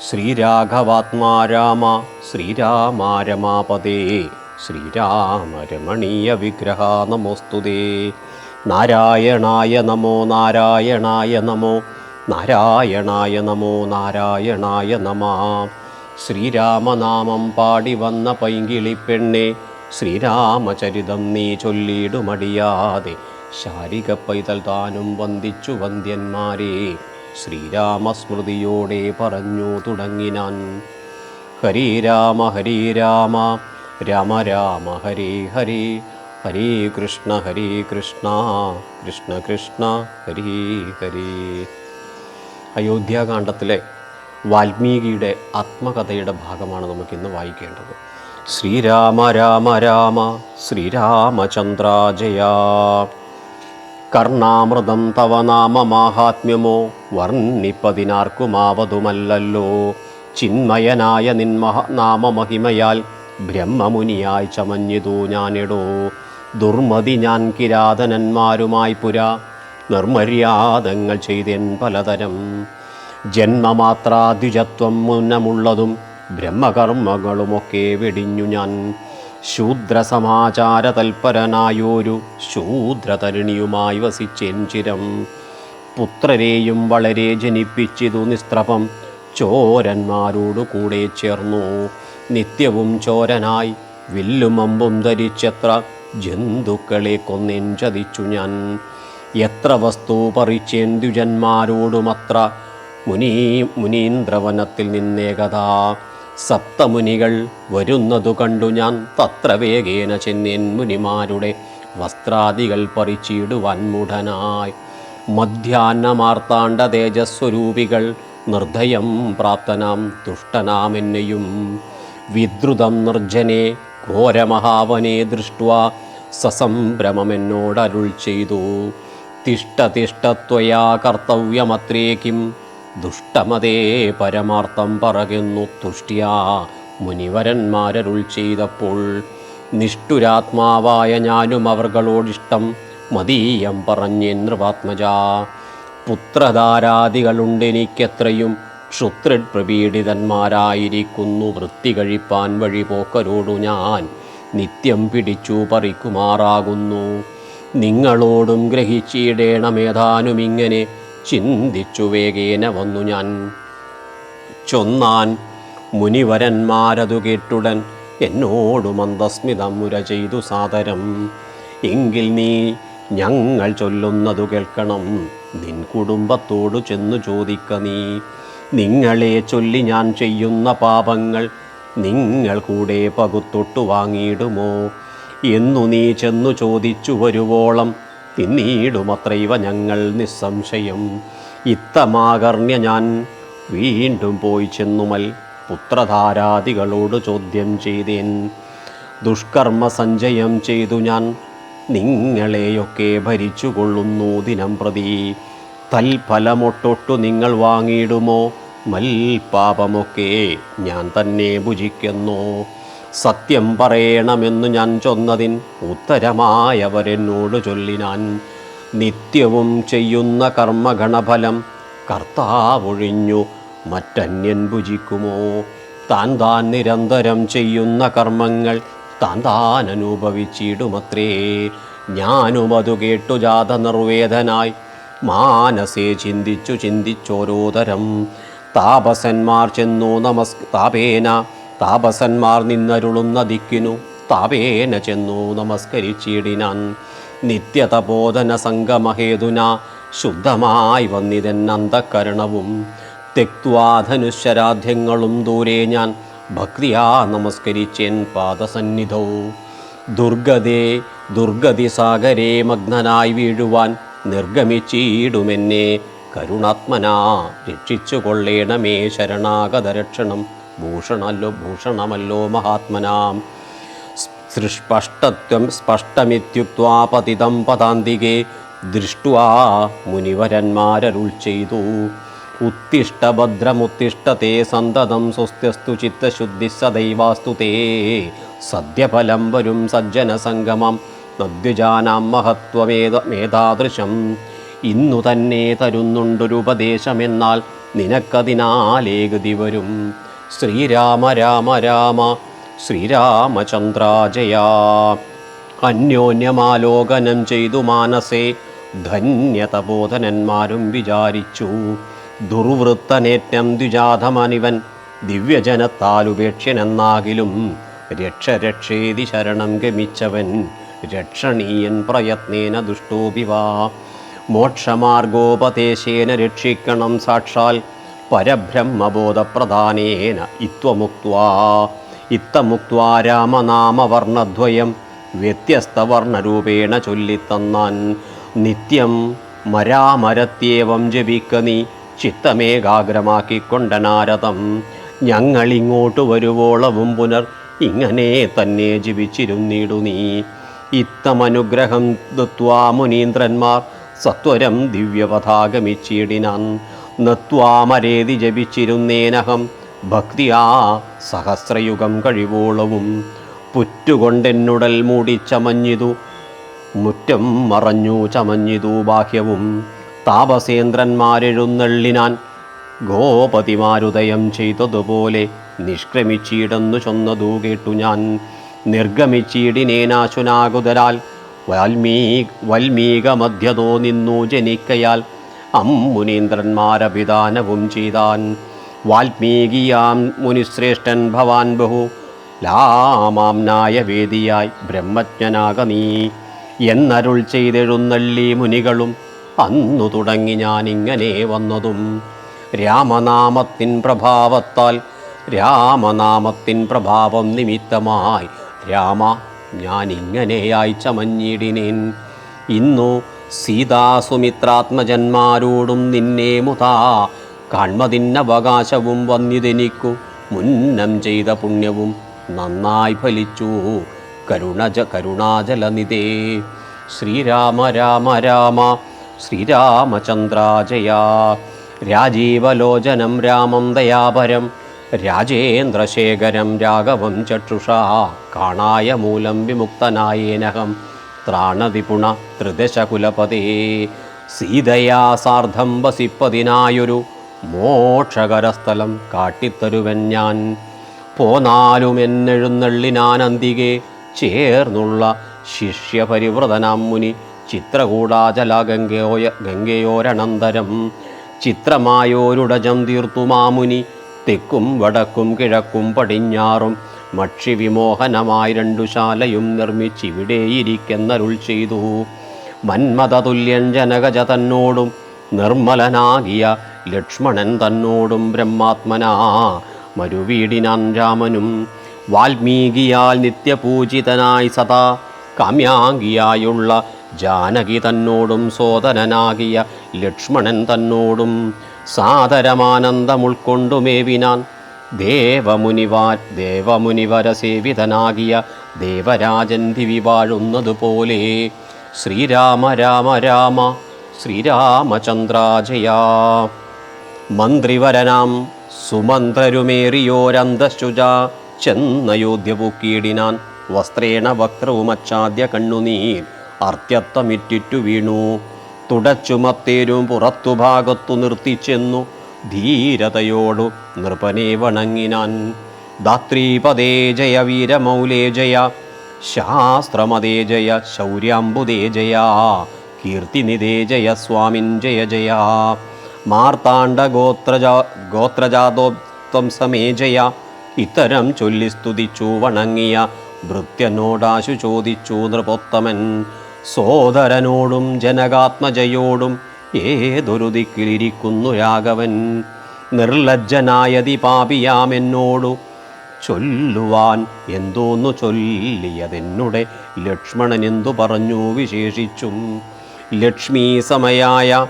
ശ്രീരാഘവാത്മാ രാമ ശ്രീരാമ രമാപദേ ശ്രീരാമ രമണീയ വിഗ്രഹ നമോസ്തുതേ. നാരായണായ നമോ നാരായണായ നമോ നാരായണായ നമോ നാരായണായ നമ. ശ്രീരാമനാമം പാടി വന്ന പൈങ്കിളിപ്പെണ്ണെ ശ്രീരാമചരിതം നീ ചൊല്ലിടുമടിയാതെ ശാരിക പൈതൽ താനും വന്ദിച്ചു വന്ദ്യന്മാരെ. ശ്രീരാമസ്മൃതിയോടെ പറഞ്ഞു തുടങ്ങിനാൻ. ഹരേ രാമ ഹരേ രാമ രാമ രാമ ഹരേ ഹരേ ഹരേ കൃഷ്ണ ഹരേ കൃഷ്ണ കൃഷ്ണ കൃഷ്ണ ഹരേ ഹരേ. അയോധ്യാകാന്ഡത്തിലെ വാൽമീകിയുടെ ആത്മകഥയുടെ ഭാഗമാണ് നമുക്കിന്ന് വായിക്കേണ്ടത്. ശ്രീരാമ രാമ രാമ ശ്രീരാമചന്ദ്രാജയ. കർണാമൃതം തവ നാമ മാഹാത്മ്യമോ വർണിപ്പതിനാർക്കുമാവതുമല്ലല്ലോ. ചിന്മയനായ നിന്മഹ നാമമഹിമയാൽ ബ്രഹ്മമുനിയായി ചമഞ്ഞിതു ഞാനിടോ. ദുർമതി ഞാൻ കിരാതനന്മാരുമായി പുര. നിർമര്യാദങ്ങൾ ചെയ്തെൻ പലതരം. ജന്മമാത്രാദ്വിജത്വം മുന്നമുള്ളതും ബ്രഹ്മകർമ്മങ്ങളുമൊക്കെ വെടിഞ്ഞു ഞാൻ. ശൂദ്രസമാചാര തൽപരനായൊരു ശൂദ്രതരുണിയുമായി വസിച്ചെൻ ചിരം. പുത്രരെയും വളരെ ജനിപ്പിച്ചിതു നിസ്ത്രപം. ചോരന്മാരോടു കൂടെ ചേർന്നു. നിത്യവും ചോരനായി വില്ലും അമ്പും ധരിച്ചെത്ര ജന്തുക്കളെ കൊന്നെൻ ചതിച്ചു ഞാൻ. എത്ര വസ്തു പറിച്ചേൻ ദ്വിജന്മാരോടുമത്ര മുനീ മുനീന്ദ്രവനത്തിൽ നിന്നേകഥാ സപ്തമുനികൾ വരുന്നതു കണ്ടു ഞാൻ തത്ര വേഗേന ചെന്നേൻ മുനിമാരുടെ വസ്ത്രാദികൾ പറിച്ചിടുവാൻ മുടനായി മധ്യാന്നമാർത്താണ്ട തേജസ്വരൂപികൾ നിർദ്ധയം പ്രാപ്തനാം തുഷ്ടനാമെന്നെയും വിദ്രുതം നിർജനെ ഘോരമഹാവനെ ദൃഷ്ട്വാ സസംഭ്രമമെന്നോടരുൾ ചെയ്തു. തിഷ്ട തിഷ്ടത്വയാ കർത്തവ്യമത്രേക്കും ദുഷ്ടമതേ പരമാർത്ഥം പറകുന്നു തുഷ്ടിയാ മുനിവരന്മാരരുൾ ചെയ്തപ്പോൾ. നിഷ്ഠുരാത്മാവായ ഞാനും അവർകളോടിഷ്ടം മതീയം പറഞ്ഞേൻ നൃപാത്മജ പുത്രധാരാദികളുണ്ടെനിക്കെത്രയും ക്ഷുത്രിഡ് പ്രപീഡിതന്മാരായിരിക്കുന്നു. വൃത്തി കഴിപ്പാൻ വഴിപോക്കരോടു ഞാൻ നിത്യം പിടിച്ചു പറിക്കുമാറാകുന്നു. നിങ്ങളോടും ഗ്രഹിച്ചിടേണമേതാനും ഇങ്ങനെ ചിന്തിച്ചു വേഗേന വന്നു ഞാൻ. ചൊന്നാൻ മുനിവരന്മാരതു കേട്ടുടൻ എന്നോടു മന്ദസ്മിതം മുര ചെയ്തു സാദരം. എങ്കിൽ നീ ഞങ്ങൾ ചൊല്ലുന്നതു കേൾക്കണം. നിൻ കുടുംബത്തോടു ചെന്നു ചോദിക്ക നീ. നിങ്ങളെ ചൊല്ലി ഞാൻ ചെയ്യുന്ന പാപങ്ങൾ നിങ്ങൾ കൂടെ പകുത്തൊട്ടു വാങ്ങിയിടുമോ? എന്നു നീ ചെന്നു ചോദിച്ചു വരുവോളം തിന്നീടുമത്രൈവ ഞങ്ങൾ നിസ്സംശയം. ഇത്തമാകർണ്യ ഞാൻ വീണ്ടും പോയി ചെന്നുമൽ പുത്രധാരാദികളോട് ചോദ്യം ചെയ്തേൻ. ദുഷ്കർമ്മ സഞ്ചയം ചെയ്തു ഞാൻ നിങ്ങളെയൊക്കെ ഭരിച്ചുകൊള്ളുന്നു ദിനം പ്രതി. തൽഫലമൊട്ടൊട്ടു നിങ്ങൾ വാങ്ങിയിടുമോ? മൽപാപമൊക്കെ ഞാൻ തന്നെ ഭുജിക്കുന്നു. സത്യം പറയണമെന്നു ഞാൻ ചൊന്നതിൻ ഉത്തരമായവരെന്നോട് ചൊല്ലിനാൻ നിത്യവും ചെയ്യുന്ന കർമ്മഗണഫലം കർത്താവൊഴിഞ്ഞു മറ്റന്യൻ ഭുജിക്കുമോ? താൻ താൻ നിരന്തരം ചെയ്യുന്ന കർമ്മങ്ങൾ താൻ താൻ അനുഭവിച്ചിടുമത്രേ. ഞാനും അതു കേട്ടു ജാത നിർവേദനായി. മാനസേ ചിന്തിച്ചു ചിന്തിച്ചോരോതരം. താപസന്മാർ ചെന്നു നമസ് താപേന താപസന്മാർ നിന്നരുളുന്ന ദിക്കിനു താപേന ചെന്നു നമസ്കരിച്ചിടിനാൻ. നിത്യതബോധന സംഗമഹേതുന ശുദ്ധമായി വന്നിതൻ അന്തക്കരണവും തെക്വാധനുശ്വരാധ്യങ്ങളും ദൂരെ ഞാൻ ഭക്തിയാ നമസ്കരിച്ചേൻ പാദസന്നിധൗ. ദുർഗതേ ദുർഗതി സാഗരേ മഗ്നനായി വീഴുവാൻ നിർഗമിച്ചിടുമെന്നെ. കരുണാത്മനാ രക്ഷിച്ചു കൊള്ളേണമേ ശരണാഗത രക്ഷണം ഭൂഷണല്ലോ ഭൂഷണമല്ലോ മഹാത്മനാം. സൃഷ്പഷ്ടത്വം സ്പഷ്ടമിത്യുക്വാ പതിതം പതാന്തികേ ദൃഷ്ട്വാ മുനിവരന്മാരരുൾ ചെയ്തു. ഉത്തിഷ്ടഭദ്രമുത്തിഷ്ടത്തെ സന്തതം സ്വസ്ത്യസ്തു ചിത്തശുദ്ധി സദൈവാസ്തു സദ്യഫലം വരും സജ്ജനസംഗമം നദ്വിജാനാം മഹത്വമേത മേധാദൃശം. ഇന്നു തന്നെ തരുന്നുണ്ടൊരുപദേശമെന്നാൽ നിനക്കതിനാലേകതി വരും. ശ്രീരാമ രാമ രാമ ശ്രീരാമചന്ദ്രാജയാ. അന്യോന്യമാലോകനം ചെയ്തു മാനസേ ധന്യതബോധനന്മാരും വിചാരിച്ചു. ദുർവൃത്തനേറ്റം ദ്വിജാതമനിവൻ ദിവ്യജനത്താലുപേക്ഷ്യനെന്നാകിലും രക്ഷ രക്ഷേതി ശരണം ഗമിച്ചവൻ രക്ഷണീയൻ പ്രയത്നേന ദുഷ്ടോപിവാ മോക്ഷമാർഗോപദേശേന രക്ഷിക്കണം സാക്ഷാൽ പരബ്രഹ്മബോധപ്രധാനേന ഇത്വമുക്വാ ഇത്തമുക്വാ രാമനാമവർണദ്വയം വ്യത്യസ്തവർണരൂപേണ ചൊല്ലിത്തന്നാൻ. നിത്യം മരാമരത്യേവം ജപിക്ക നീ ചിത്തമേകാഗ്രമാക്കിക്കൊണ്ടനാരതം ഞങ്ങളിങ്ങോട്ട് വരുവോളവും പുനർ ഇങ്ങനെ തന്നെ ജപിച്ചിരുന്നിടു നീ. ഇത്തമനുഗ്രഹം ദത്വാ മുനീന്ദ്രന്മാർ സത്വരം ദിവ്യപഥാഗമിച്ചിടിനാൻ. നത്വാമരേതി ജപിച്ചിരുന്നേനഹം ഭക്തിയാ സഹസ്രയുഗം കഴിവോളവും. പുറ്റുകൊണ്ടെന്നുടൽ മൂടി ചമഞ്ഞിതു മുറ്റം മറഞ്ഞു ചമഞ്ഞിതു ബാഹ്യവും. താപസേന്ദ്രന്മാരെഴുന്നള്ളിനാൻ ഗോപതിമാരുദയം ചെയ്തതുപോലെ നിഷ്ക്രമിച്ചീടെന്നു ചൊന്നതു കേട്ടു ഞാൻ. നിർഗമിച്ചിടിനേനാശുനാകുതരാൽ വാൽമീ വൽമീകമധ്യതോ നിന്നു ജനിക്കയാൽ അമ്മുനീന്ദ്രന്മാരഭിധാനവും ചെയ്താൻ വാൽമീകിയാം മുനിശ്രേഷ്ഠൻ ഭവാൻ ബഹു. ലാമാംനായ വേദിയായി ബ്രഹ്മജ്ഞനാക നീ. എന്നരുൾ ചെയ്തെഴുന്നള്ളി മുനികളും അന്നു തുടങ്ങി ഞാനിങ്ങനെ വന്നതും. രാമനാമത്തിൻ പ്രഭാവത്താൽ രാമനാമത്തിൻ പ്രഭാവം നിമിത്തമായി രാമ ഞാനിങ്ങനെയായി ചമഞ്ഞിടിനേൻ. ഇന്നു സീതാസുമിത്രാത്മജന്മാരോടും നിന്നെ മുതാ കാൺമതിന്നവകാശവും വന്നിതെനിക്കു മുന്നം ചെയ്ത പുണ്യവും നന്നായി ഫലിച്ചു. കരുണജ കരുണാജലനിതേ ശ്രീരാമ രാമ രാമ ശ്രീരാമചന്ദ്രാജയാ. രാജീവലോചനം രാമം ദയാപരം രാജേന്ദ്രശേഖരം രാഘവം ചക്ഷുഷ കാണായ മൂലം വിമുക്തനായേനഹം. ത്രാണവിപുണ ത്രിദശകുലപതേ. സീതയാ സാർദ്ധം വസിപ്പതിനായൊരു മോക്ഷകരസ്ഥലം കാട്ടിത്തരുവൻ ഞാൻ. പോന്നാലും എന്നെഴുന്നള്ളിനാനന്തികെ ചേർന്നുള്ള ശിഷ്യപരിവ്രതനാം മുനി ചിത്രകൂടാചല ഗംഗയോയ ഗംഗയോരനന്തരം. ചിത്രമായോരുടജം തീർത്തു മാമുനി തെക്കും വടക്കും കിഴക്കും പടിഞ്ഞാറും മക്ഷിവിമോഹനമായി രണ്ടു ശാലയും നിർമ്മിച്ചിവിടെയിരിക്കെന്നരുൾ ചെയ്തു. മന്മതതുല്യൻ ജനകജ തന്നോടും നിർമ്മലനാകിയ ലക്ഷ്മണൻ തന്നോടും ബ്രഹ്മാത്മനാ. മരുവീടിനാൻ രാമനും വാൽമീകിയാൽ നിത്യപൂജിതനായി സദാ കാമ്യാംഗിയായുള്ള ജാനകി തന്നോടും സോദരനാകിയ ലക്ഷ്മണൻ തന്നോടും സാദരമാനന്ദം ഉൾക്കൊണ്ടുമേവിനാൻ ദേവമുനിവരസേവിതനാകിയ ദേവമുനിവര സേവിതനാകിയ ദേവരാജൻ ദിവി വാഴുന്നതുപോലെ. ശ്രീരാമ രാമ രാമ ശ്രീരാമചന്ദ്രാജയാ. മന്ത്രിവരനാം സുമന്ത്രരുമേറിയോരന്തശുജ ചെന്നയോധ്യപൂക്കീടിനാൻ വസ്ത്രേണ വക്രവുമച്ചാദ്യ കണ്ണുനീർ അർത്ഥ്യത്വമിറ്റിറ്റു വീണു. തുടച്ചുമത്തേരും പുറത്തുഭാഗത്തു നിർത്തിച്ചെന്നു ധീരതയോടു നൃപനെ വണങ്ങിനാൻ. ധാത്രീപദേ ജയ വീരമൗലേ ജയ ശാസ്ത്രമതേ ജയ ശൗര്യാംബുദേ ജയ കീർത്തിനിതേ ജയ സ്വാമിൻ ജയ ജയ മാർത്താണ്ഡ ഗോത്രജാ ഗോത്രജാതോത്വം സമേ ജയ ഇത്തരം ചൊല്ലി സ്തുതിച്ചു വണങ്ങിയ ഭൃത്യനോടാശു ചോദിച്ചു നൃപോത്തമൻ. സോദരനോടും ജനകാത്മജയോടും ഏതൊരു ദിക്കിലിരിക്കുന്നു രാഘവൻ നിർലജ്ജനായതി പാപിയാമെന്നോടു ചൊല്ലുവാൻ എന്തോന്നു ചൊല്ലിയതെന്നുടെ ലക്ഷ്മണൻ എന്തു പറഞ്ഞു വിശേഷിച്ചും. ലക്ഷ്മീ സമയായ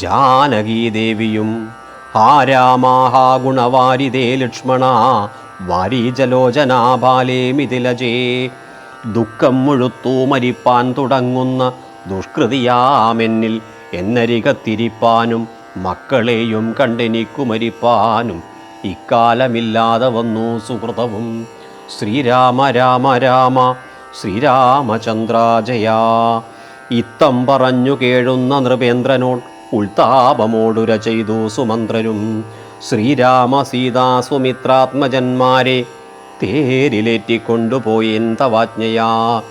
ജാനകീദേവിയും ഹാരാമാഹാഗുണവാരിതേ ലക്ഷ്മണ വാരീജലോചനാബാലേ മിഥിലജേ ദുഃഖം മുഴുത്തു മരിപ്പാൻ തുടങ്ങുന്ന ദുഷ്കൃതിയാമെന്നിൽ എന്നരികത്തിരിപ്പാനും മക്കളെയും കണ്ടെനിക്കു മരിപ്പാനും ഇക്കാലമില്ലാതെ വന്നു സുഹൃതവും. ശ്രീരാമ രാമ രാമ ശ്രീരാമചന്ദ്രാജയാ. ഇത്തം പറഞ്ഞു കേഴുന്ന നൃപേന്ദ്രനോട് ഉൾതാപമോടുര ചെയ്തു സുമന്ത്രരും. ശ്രീരാമ സീതാ സുമിത്രാത്മജന്മാരെ തേരിലേറ്റിക്കൊണ്ടുപോയി തവാജ്ഞയാ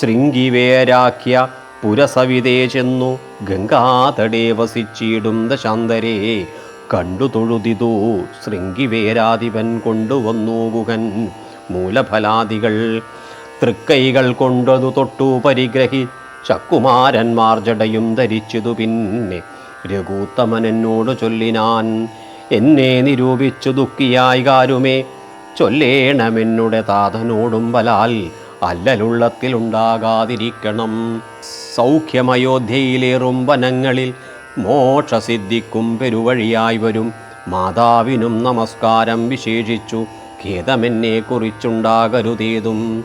ശൃംഗിവേരാഖ്യ പുരസവിതേ ചെന്നു ഗംഗാതടേ വസിച്ചിടും ദശാന്തരേ. കണ്ടു തൊഴുതിതു ശൃംഗിവേരാധിപൻ കൊണ്ടുവന്നു ഗുഹൻ. മൂലഫലാദികൾ തൃക്കൈകൾ കൊണ്ടതു തൊട്ടു പരിഗ്രഹി. ചക്കുമാരന്മാർ ജടയും ധരിച്ചതു പിന്നെ. രഘൂത്തമനോട് ചൊല്ലിനാൻ എന്നെ നിരൂപിച്ചു ദുഃഖിയായി കാരുമേ. ചൊല്ലേണമെന്നുടെ താതനോടും ബലാൽ അല്ലലുള്ളത്തിലുണ്ടാകാതിരിക്കണം. സൗഖ്യമയോധ്യയിലേറും വനങ്ങളിൽ മോക്ഷസിദ്ധിക്കും പെരുവഴിയായി വരും. മാതാവിനും നമസ്കാരം വിശേഷിച്ചു ഖേദമെന്നെ കുറിച്ചുണ്ടാകരുതേതും.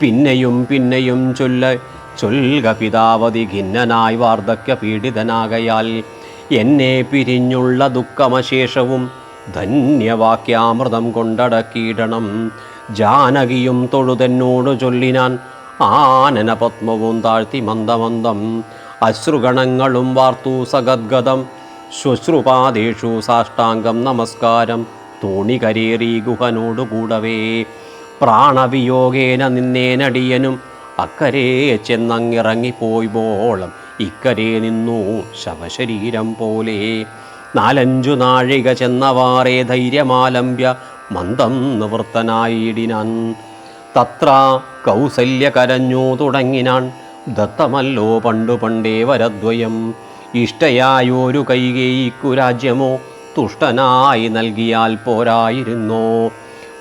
പിന്നെയും പിന്നെയും ചൊല്ല ചൊൽക പിതാവതി ഖിന്നനായി വാർദ്ധക്യ പീഡിതനാകയാൽ എന്നെ പിരിഞ്ഞുള്ള ദുഃഖമശേഷവും ധന്യവാക്യാമൃതം കൊണ്ടടക്കിയിടണം. ജാനകിയും തൊഴുതെന്നോട് ചൊല്ലിനാൻ ആനന പത്മവും താഴ്ത്തി മന്ദമന്ദം. അശ്രുഗണങ്ങളും വാർത്തു സഗദ്ഗതം. ശ്വശ്രുപാദേഷു സാഷ്ടാംഗം നമസ്കാരം. തോണികരേറി ഗുഹനോടുകൂടവേ. പ്രാണവിയോഗേന നിന്നേനടിയനും അക്കരെ ചെന്നങ്ങിറങ്ങിപ്പോയി ബോളം ഇക്കരെ നിന്നു ശവശരീരം പോലെ. നാലഞ്ചു നാഴിക ചെന്നവാറേ ധൈര്യമാലംബ്യ മന്ദം നിവൃത്തനായിടിനാൻ. തത്ര കൗസല്യ കരഞ്ഞു തുടങ്ങിനാൻ. ദത്തമല്ലോ പണ്ടു പണ്ടേ വരദ്വയം. ഇഷ്ടയായോരു കൈകേയിക്കു രാജ്യമോ തുഷ്ടനായി നൽകിയാൽ പോരായിരുന്നോ.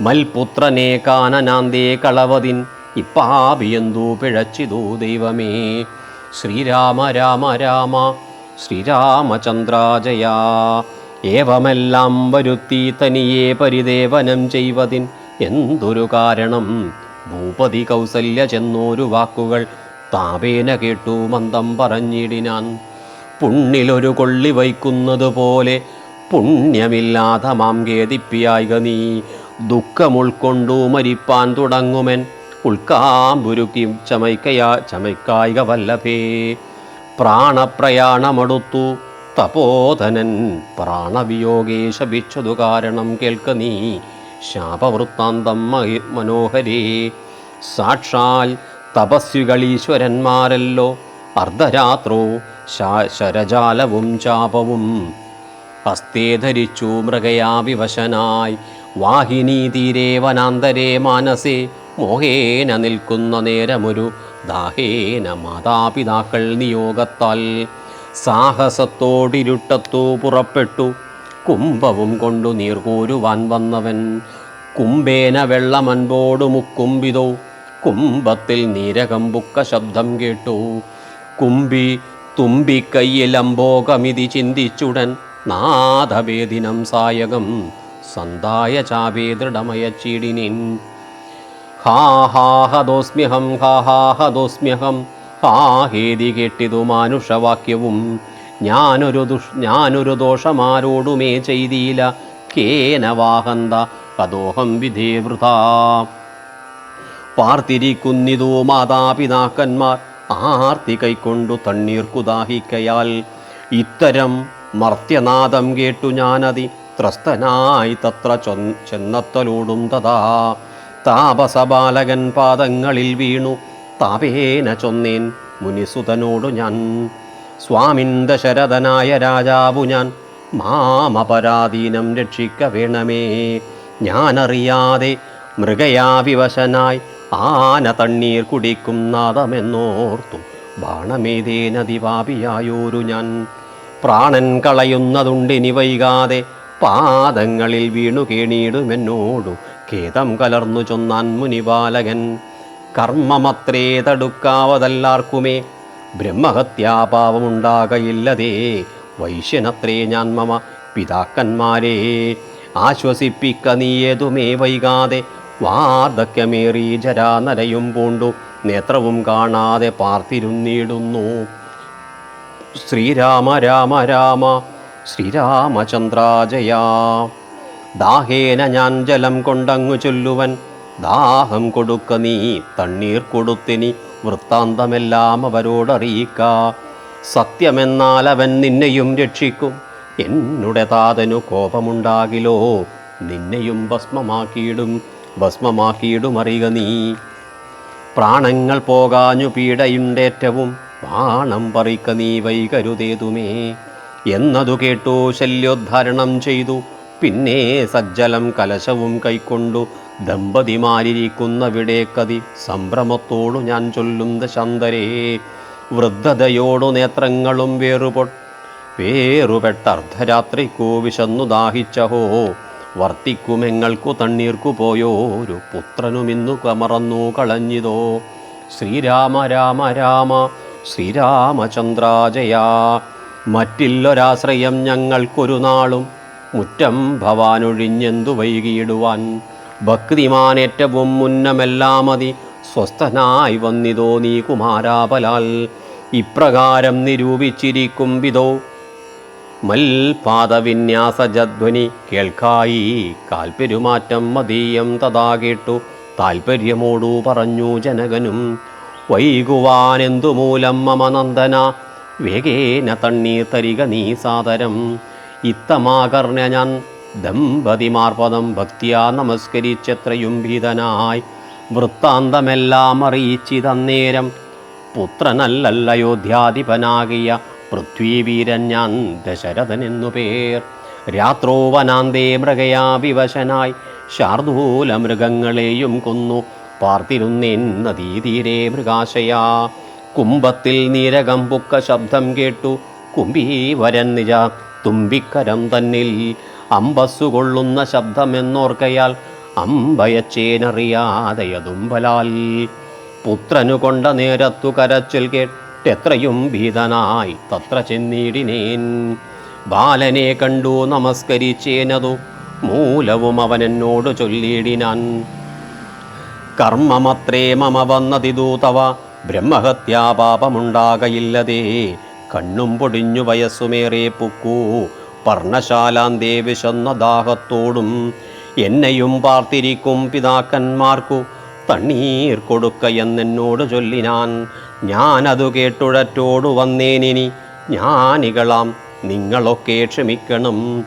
മൽപുത്രനെ കാനനാന്തേ കളവതിൻ ഇപ്പാപിയന്തു പിഴച്ചിതു ദൈവമേ. ശ്രീരാമ രാമ രാമ ശ്രീരാമചന്ദ്രാജയാ ഏവമെല്ലാം വരുത്തി തനിയെ പരിദേവനം ചെയ്വതിൻ എന്തൊരു കാരണം? ഭൂപതി കൗസല്യ ചെന്നോരു വാക്കുകൾ താപേന കേട്ടു മന്ദം പറഞ്ഞിടിനാൻ. പുണ്ണിലൊരു കൊള്ളി വയ്ക്കുന്നത് പോലെ പുണ്യമില്ലാതെ മാം ഖേദിപ്പിയായിക നീ. ദുഃഖമുൾക്കൊണ്ടു മരിപ്പാൻ തുടങ്ങുമെൻ ഉൾക്കാമ്പുരുക്കി ചമയ്ക്കയാ ചമയ്ക്കായിക വല്ലഭേ. പ്രാണപ്രയാണമടുത്തു തപോധനൻ പ്രാണവിയോഗേശ ഭിക്ഷതു കാരണം കേൾക്ക നീ. ശാപവൃത്താന്തം മനോഹരേ. സാക്ഷാൽ തപസ്വികളീശ്വരന്മാരല്ലോ. അർദ്ധരാത്രോ ശരജാലവും ചാപവും ഹസ്തേ ധരിച്ചു മൃഗയാവിവശനായി വാഹിനി തീരെ വനാന്തരേ മാനസേ. മോഹേന നിൽക്കുന്ന നേരമൊരു ദാഹേന മാതാപിതാക്കൾ നിയോഗത്താൽ. സാഹസത്തോടിരുട്ടത്തു പുറപ്പെട്ടു. കുംഭവും കൊണ്ടു നീർകൂരുവാൻ വന്നവൻ. കുംഭേന വെള്ളമൻപോടു മുക്കുംബിതോ കുംഭത്തിൽ നീരകമ്പുക്ക ശബ്ദം കേട്ടു. കുമ്പി തുമ്പിക്കൈയിലംബോകമിതി ചിന്തിച്ചുടൻ. നാഥവേദിനം സായകം സന്തായ ചാപേ ദൃഢമയച്ചീടിനിൻ. ഹാ ഹാ ഹതോസ്മ്യഹം ഹാ ഹാ ഹാ ഹേതി കേട്ടിതു മാനുഷവാക്യവും. ഞാനൊരു ദുഷ് ഞാനൊരു ദോഷമാരോടുമേ ചെയ്തീല. കേന വാഹന്ത കദോഹം വിധേവൃതാ പാർത്തിരിക്കുന്നിതു മാതാപിതാക്കന്മാർ ആർത്തി കൈക്കൊണ്ടു തണ്ണീർ കുദാഹിക്കയാൽ ഇത്തരം മർത്യനാദം കേട്ടു ഞാനതി ത്രസ്തനായി തത്ര ചൊ ചെന്നത്തലോടും തഥാ. താപസബാലകൻ പാദങ്ങളിൽ വീണു താപേന ചൊന്നേൻ മുനിസുതനോടു ഞാൻ. സ്വാമിൻ ദശരഥനായ രാജാവു ഞാൻ. മാമപരാധീനം രക്ഷിക്ക വേണമേ. ഞാനറിയാതെ മൃഗയാവിവശനായി ആന തണ്ണീർ കുടിക്കും നാദമെന്നോർത്തു. ബാണമേതേന ദിവാപിയായോരു ഞാൻ. പ്രാണൻ കളയുന്നതുണ്ടിനി വൈകാതെ പാദങ്ങളിൽ വീണു കേണീടുമെന്നോടു ഖേദം കലർന്നു ചൊന്നാൻ മുനിബാലകൻ. കർമ്മമത്രേ തടുക്കാവതല്ലാർക്കുമേ. ബ്രഹ്മഹത്യാപാവമുണ്ടാകയില്ലതേ. വൈശ്യനത്രേ ഞാൻ മമ പിതാക്കന്മാരെ. ആശ്വസിപ്പിക്ക നീയേതുമേ വൈകാതെ. വാർദ്ധക്യമേറി ജരാനരയും പൂണ്ടു. നേത്രവും കാണാതെ പാർത്തിരുന്നിടുന്നു ശ്രീരാമ രാമ രാമ ശ്രീരാമചന്ദ്രാജയ. ദാഹേന ഞാൻ ജലം കൊണ്ടങ്ങു ചൊല്ലുവൻ. ദാഹം കൊടുക്ക നീ തണ്ണീർ കൊടുത്തിനി വൃത്താന്തമെല്ലാം അവരോടറിയിക്ക. സത്യമെന്നാൽ അവൻ നിന്നെയും രക്ഷിക്കും. എന്നുടെ താതനു കോപമുണ്ടാകിലോ നിന്നെയും ഭസ്മമാക്കിയിടും ഭസ്മമാക്കിയിടും അറിയുക നീ. പ്രാണങ്ങൾ പോകാഞ്ഞു പീഡയുണ്ടേറ്റവും പാണം പറിക്ക നീ വൈകരുതേതുമേ. എന്നതു കേട്ടു ശല്യോദ്ധാരണം ചെയ്തു പിന്നെ സജ്ജലം കലശവും കൈക്കൊണ്ടു ദമ്പതിമാരിരിക്കുന്നവിടേക്കതി സംഭ്രമത്തോടു ഞാൻ ചൊല്ലും ദശാന്തരേ വൃദ്ധതയോടു നേത്രങ്ങളും വേറുപൊ വേറുപെട്ട അർദ്ധരാത്രിക്കു വിശന്നു ദാഹിച്ചഹോ വർത്തിക്കുമെങ്ങൾക്കു തണ്ണീർക്കു പോയോരു പുത്രനുമിന്നു കമറന്നു കളഞ്ഞിതോ. ശ്രീരാമ രാമ രാമ ശ്രീരാമചന്ദ്രാജയാ മറ്റില്ലൊരാശ്രയം ഞങ്ങൾക്കൊരു നാളും മുറ്റം ഭവാനൊഴിഞ്ഞെന്തു വൈകിയിടുവാൻ. ഭക്തിമാനേറ്റവും മുന്നമെല്ലാം മതി സ്വസ്ഥനായി വന്നിതോ നീ കുമാരാപലാൽ. ഇപ്രകാരം നിരൂപിച്ചിരിക്കും വിധോ. മൽപാദവിന്യാസജധ്വനി കേൾക്കായി കാൽപര്യമാറ്റം മതീയം തഥാ കേട്ടു. താൽപ്പര്യമോടു പറഞ്ഞു ജനകനും. വൈകുവാനെന്തു മൂലം മമ വേഗേന തണ്ണീർ തരിക നീ സാദരം. ഇത്തമാകർണ്യ ഞാൻ ദമ്പതിമാർപദം ഭക്തിയാ നമസ്കരിച്ചത്രയും ഭീതനായി വൃത്താന്തമെല്ലാം അറിയിച്ചിതന്നേരം പുത്രനല്ലയോധ്യാധിപനാകിയ പൃഥ്വീവീരൻ ഞാൻ ദശരഥനെന്നു പേർ. രാത്രോ വനാന്തേ മൃഗയാ വിവശനായി ശാർദൂല മൃഗങ്ങളെയും കൊന്നു. പാർത്തിരുന്നേൻ നദീതീരെ മൃഗാശയാ. കുംഭത്തിൽ നീരകം പുക്ക ശബ്ദം കേട്ടു. കുംഭീവരൻ നിജ തുമ്പിക്കരം തന്നിൽ അമ്പസ്സു കൊള്ളുന്ന ശബ്ദമെന്നോർക്കയാൽ അമ്പയച്ചേനറിയാതെയതുമ്പലാൽ. പുത്രനു കൊണ്ട നേരത്തു കരച്ചിൽ കേട്ടെത്രയും ഭീതനായി തത്ര ചെന്നിടിനേൻ. ബാലനെ കണ്ടു നമസ്കരിച്ചേനതു മൂലവും അവനെന്നോട് ചൊല്ലിയിടിനാൻ കർമ്മമത്രേ മമ വന്നതിതു തവ ബ്രഹ്മഹത്യാപാപമുണ്ടാകയില്ലതേ. കണ്ണും പൊടിഞ്ഞു വയസ്സുമേറെ പുക്കൂ പർണശാലാന്തേ വിശന്ന ദാഹത്തോടും എന്നെയും പാർത്തിരിക്കും പിതാക്കന്മാർക്കു തണ്ണീർ കൊടുക്ക എന്നോട് ചൊല്ലിനാൻ. ഞാനതു കേട്ടുഴറ്റോടു വന്നേനിനി ഞാനികളാം നിങ്ങളൊക്കെ ക്ഷമിക്കണം.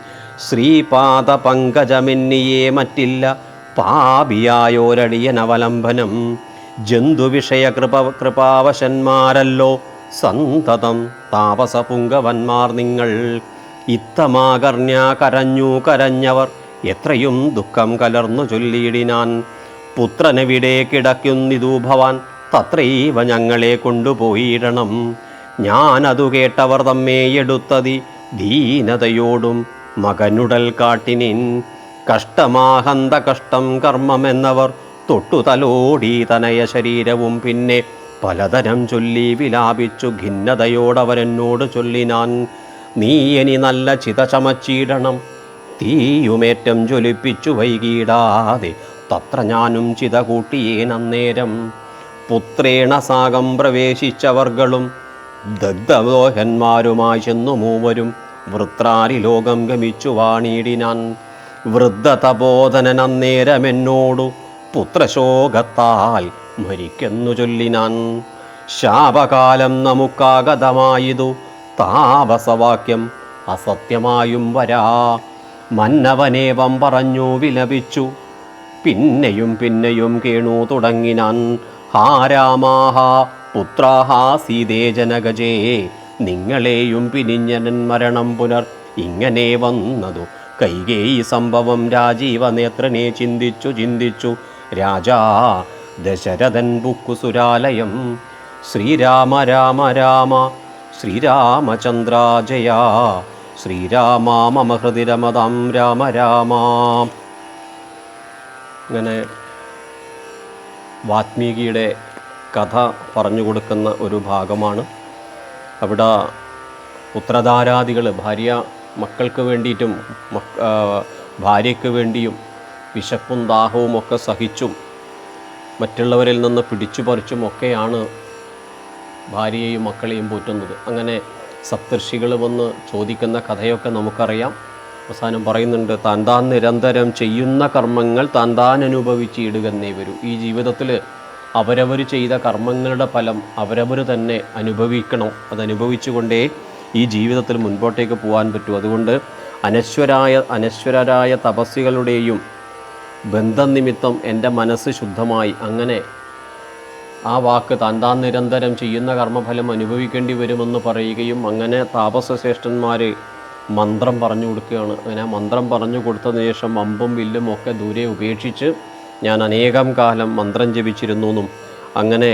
ശ്രീപാദ പങ്കജമിന്നിയെ മറ്റില്ല പാപിയായോരടിയനവലംബനം ജന്തുവിഷയ കൃപ കൃപാവശന്മാരല്ലോ സന്തതം താപസപുങ്കവന്മാർ നിങ്ങൾ ഇത്തമാകർണ്യ കരഞ്ഞു കരഞ്ഞവർ എത്രയും ദുഃഖം കലർന്നു ചൊല്ലിയിടിനാൻ. പുത്രനെവിടെ കിടക്കുന്നിതു ഭവാൻ തത്രൈവ ഞങ്ങളെ കൊണ്ടുപോയിടണം. ഞാനതു കേട്ടവർ തമ്മേ എടുത്തതി ദീനതയോടും മകനുടൽ കാട്ടിനിൻ. കഷ്ടമാഹന്ത കഷ്ടം കർമ്മമെന്നവർ തൊട്ടു തലോടി തനയ ശരീരവും പിന്നെ പലതരം ചൊല്ലി വിലാപിച്ചു ഖിന്നതയോടവരെന്നോട് ചൊല്ലിനാൻ. നീ എനി നല്ല ചിത ചമച്ചിടണം. തീയുമേറ്റം ജ്വലിപ്പിച്ചു വൈകിടാതെ തത്ര ഞാനും ചിത കൂട്ടിയേനന്നേരം പുത്രേണ സാകം പ്രവേശിച്ചവർകളും ദഗ്ധദോഹന്മാരുമായി ചെന്നു മൂവരും വൃത്രാരി ലോകം ഗമിച്ചു വാണിയിടിനാൻ വൃദ്ധതബോധനൻ അന്നേരമെന്നോടു പുത്രശോകത്താൽ മരിക്കെന്നു ചൊല്ലിനാൻ. ശാപകാലം നമുക്കാഗതമായതു താപസവാക്യം അസത്യമായും വരാ. മന്നവനേവം പറഞ്ഞു വിലപിച്ചു. പിന്നെയും പിന്നെയും കേണു തുടങ്ങിനാൻ. ഹാ രാമാഹ പുത്രാഹാ സീതേ ജനകജേ. നിങ്ങളെയും പിരിഞ്ഞനൻ മരണം പുനർ ഇങ്ങനെ വന്നതു. കൈകേയി സംഭവം രാജീവ നേത്രനെ ചിന്തിച്ചു ചിന്തിച്ചു. രാജാ ദശരഥൻ ബുക്കുസുരാലയം. ശ്രീരാമ രാമ രാമ. ശ്രീരാമചന്ദ്ര ജയ ശ്രീരാമ മമ ഹൃദിരമതാം രാമ രാമ. അങ്ങനെ വാത്മീകിയുടെ കഥ പറഞ്ഞു കൊടുക്കുന്ന ഒരു ഭാഗമാണ്. അവിടെ പുത്രധാരാദികൾ ഭാര്യ മക്കൾക്ക് വേണ്ടിയിട്ടും ഭാര്യയ്ക്ക് വേണ്ടിയും വിശപ്പും ദാഹവും ഒക്കെ സഹിച്ചും മറ്റുള്ളവരിൽ നിന്ന് പിടിച്ചു പറിച്ചും ഒക്കെയാണ് ഭാര്യയെയും മക്കളെയും പോറ്റുന്നത്. അങ്ങനെ സപ്തർഷികൾ വന്ന് ചോദിക്കുന്ന കഥയൊക്കെ നമുക്കറിയാം. അവസാനം പറയുന്നുണ്ട് താൻ താൻ നിരന്തരം ചെയ്യുന്ന കർമ്മങ്ങൾ താൻ താൻ അനുഭവിച്ചിടുകന്നേ വരൂ. ഈ ജീവിതത്തിൽ അവരവർ ചെയ്ത കർമ്മങ്ങളുടെ ഫലം അവരവർ തന്നെ അനുഭവിക്കണം. അതനുഭവിച്ചുകൊണ്ടേ ഈ ജീവിതത്തിൽ മുൻപോട്ടേക്ക് പോകാൻ പറ്റൂ. അതുകൊണ്ട് അനശ്വരായ അനശ്വരരായ തപസ്സികളുടെയും ബന്ധം നിമിത്തം എന്റെ മനസ്സ് ശുദ്ധമായി. അങ്ങനെ ആ വാക്ക് താൻ താൻ നിരന്തരം ചെയ്യുന്ന കർമ്മഫലം അനുഭവിക്കേണ്ടി വരുമെന്ന് പറയുകയും അങ്ങനെ താപസശ്രേഷ്ഠന്മാർ മന്ത്രം പറഞ്ഞു കൊടുക്കുകയാണ്. അങ്ങനെ ആ മന്ത്രം പറഞ്ഞു കൊടുത്തതിന് ശേഷം അമ്പും വില്ലും ഒക്കെ ദൂരെ ഉപേക്ഷിച്ച് ഞാൻ അനേകം കാലം മന്ത്രം ജപിച്ചിരുന്നു എന്നും അങ്ങനെ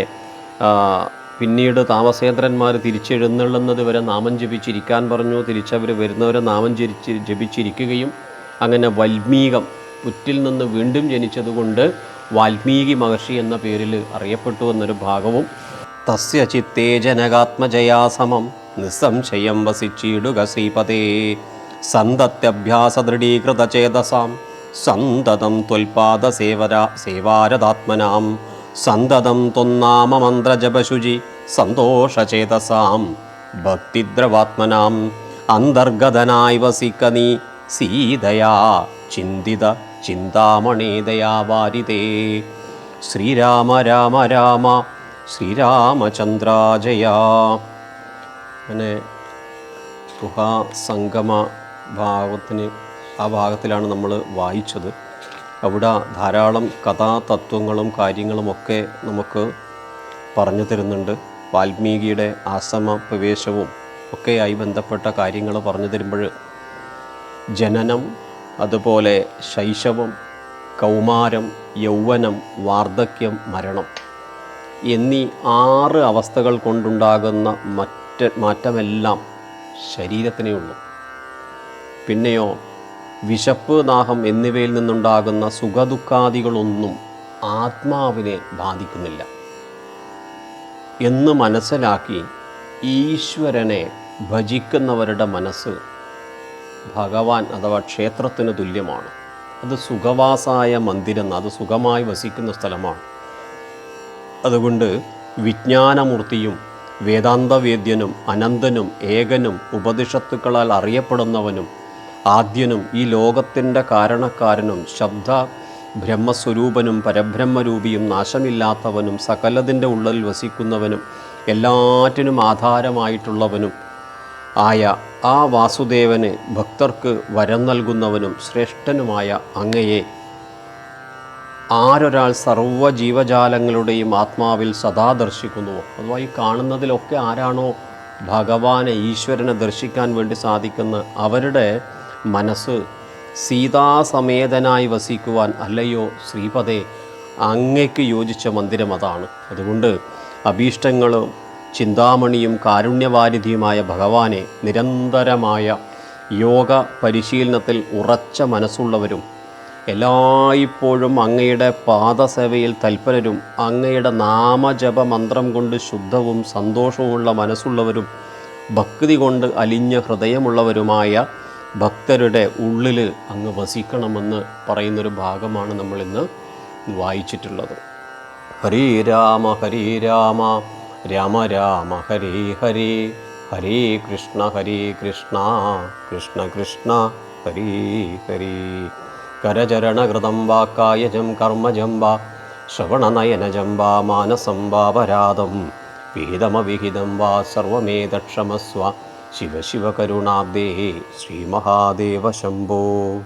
പിന്നീട് താമസേന്ദ്രന്മാർ തിരിച്ചെഴുന്നള്ളുന്നത് വരെ നാമം ജപിച്ചിരിക്കാൻ പറഞ്ഞു. തിരിച്ചവർ വരുന്നവരെ നാമം ജപിച്ച് ജപിച്ചിരിക്കുകയും അങ്ങനെ വൽമീകം പുറ്റിൽ നിന്ന് വീണ്ടും ജനിച്ചതുകൊണ്ട് വാൽമീകി മഹർഷി എന്ന പേരിൽ അറിയപ്പെട്ടു എന്നൊരു ഭാഗവും തസ്യ ചിത്തേ ജനകാത്മജയാസമം നിസ്സംശയം വസിച്ചിടുക ശ്രീപതേ ചേതസാം സന്തതം ത്വൽപാദ സേവര സേവാരതാത്മനാം സന്തതം തൊന്നാമ മന്ത്രജപശുചി സന്തോഷചേതസാം. ഭക്തിദ്രവാത്മനാം അന്തർഗതനായി വസിക്ക നീ സീതയാ ചിന്തിത ചിന്താമണീതയാ വാരിതേ ശ്രീരാമ രാമ രാമ ശ്രീരാമചന്ദ്രാജയ. അങ്ങനെ ഗുഹാസംഗമ ഭാഗത്തിന് ആ ഭാഗത്തിലാണ് നമ്മൾ വായിച്ചത്. അവിടെ ധാരാളം കഥാതത്വങ്ങളും കാര്യങ്ങളുമൊക്കെ നമുക്ക് പറഞ്ഞു തരുന്നുണ്ട്. വാൽമീകിയുടെ ആസമ പ്രവേശവും ഒക്കെയായി ബന്ധപ്പെട്ട കാര്യങ്ങൾ പറഞ്ഞു തരുമ്പോൾ ജനനം അതുപോലെ ശൈശവം കൗമാരം യൗവനം വാർദ്ധക്യം മരണം എന്നീ ആറ് അവസ്ഥകൾ കൊണ്ടുണ്ടാകുന്ന മറ്റ് മാറ്റമെല്ലാം ശരീരത്തിനേ ഉള്ളൂ. പിന്നെയോ വിശപ്പ് ദാഹം എന്നിവയിൽ നിന്നുണ്ടാകുന്ന സുഖദുഃഖാദികളൊന്നും ആത്മാവിനെ ബാധിക്കുന്നില്ല. എന്ന് മനസ്സിലാക്കി ഈശ്വരനെ ഭജിക്കുന്നവരുടെ മനസ്സ് ഭഗവാൻ അഥവാ ക്ഷേത്രത്തിന് തുല്യമാണ്. അത് സുഖവാസായ മന്ദിരം അത് സുഖമായി വസിക്കുന്ന സ്ഥലമാണ്. അതുകൊണ്ട് വിജ്ഞാനമൂർത്തിയും വേദാന്തവേദ്യനും അനന്തനും ഏകനും ഉപനിഷത്തുക്കളാൽ അറിയപ്പെടുന്നവനും ആദ്യനും ഈ ലോകത്തിന്റെ കാരണക്കാരനും ശബ്ദ ബ്രഹ്മസ്വരൂപനും പരബ്രഹ്മരൂപിയും നാശമില്ലാത്തവനും സകലതിന്റെ ഉള്ളിൽ വസിക്കുന്നവനും എല്ലാറ്റിനും ആധാരമായിട്ടുള്ളവനും ആയ ആ വാസുദേവന് ഭക്തർക്ക് വരം നൽകുന്നവനും ശ്രേഷ്ഠനുമായ അങ്ങയെ. ആരൊരാൾ സർവ ജീവജാലങ്ങളുടെയും ആത്മാവിൽ സദാ ദർശിക്കുന്നുവോ? അഥവാ ഈ കാണുന്നതിലൊക്കെ ആരാണോ ഭഗവാനെ ഈശ്വരനെ ദർശിക്കാൻ വേണ്ടി സാധിക്കുന്ന അവരുടെ മനസ്സ് സീതാസമേതനായി വസിക്കുവാൻ അല്ലയോ ശ്രീപദേ അങ്ങയ്ക്ക് യോജിച്ച മന്ദിരം അതാണ്. അതുകൊണ്ട് അഭീഷ്ടങ്ങളും ചിന്താമണിയും കാരുണ്യവാരിധിയുമായ ഭഗവാനെ നിരന്തരമായ യോഗ പരിശീലനത്തിൽ ഉറച്ച മനസ്സുള്ളവരും എല്ലായ്പ്പോഴും അങ്ങയുടെ പാദസേവയിൽ തൽപരരും അങ്ങയുടെ നാമജപ മന്ത്രം കൊണ്ട് ശുദ്ധവും സന്തോഷവുമുള്ള മനസ്സുള്ളവരും ഭക്തി കൊണ്ട് അലിഞ്ഞ ഹൃദയമുള്ളവരുമായ ഭക്തരുടെ ഉള്ളിൽ അങ്ങ് വസിക്കണമെന്ന് പറയുന്നൊരു ഭാഗമാണ് നമ്മളിന്ന് വായിച്ചിട്ടുള്ളത്. ഹരേ രാമ ഹരേ രാമ. രാമ രാമ ഹരേ ഹരേ ഹരേ കൃഷ്ണ ഹരേ കൃഷ്ണ കൃഷ്ണ കൃഷ്ണ ഹരേ ഹരേ. കരചരണകൃതം വാക്കായജം കർമ്മജം വാ ശ്രവണനയനജം വാ മാനസം വാപരാധം വിഹിതമവിഹിതം വാ സർവമേതക്ഷമസ്വ. ശിവ ശിവ കരുണാബ്ദേ ശ്രീമഹാദേവ ശംഭോ.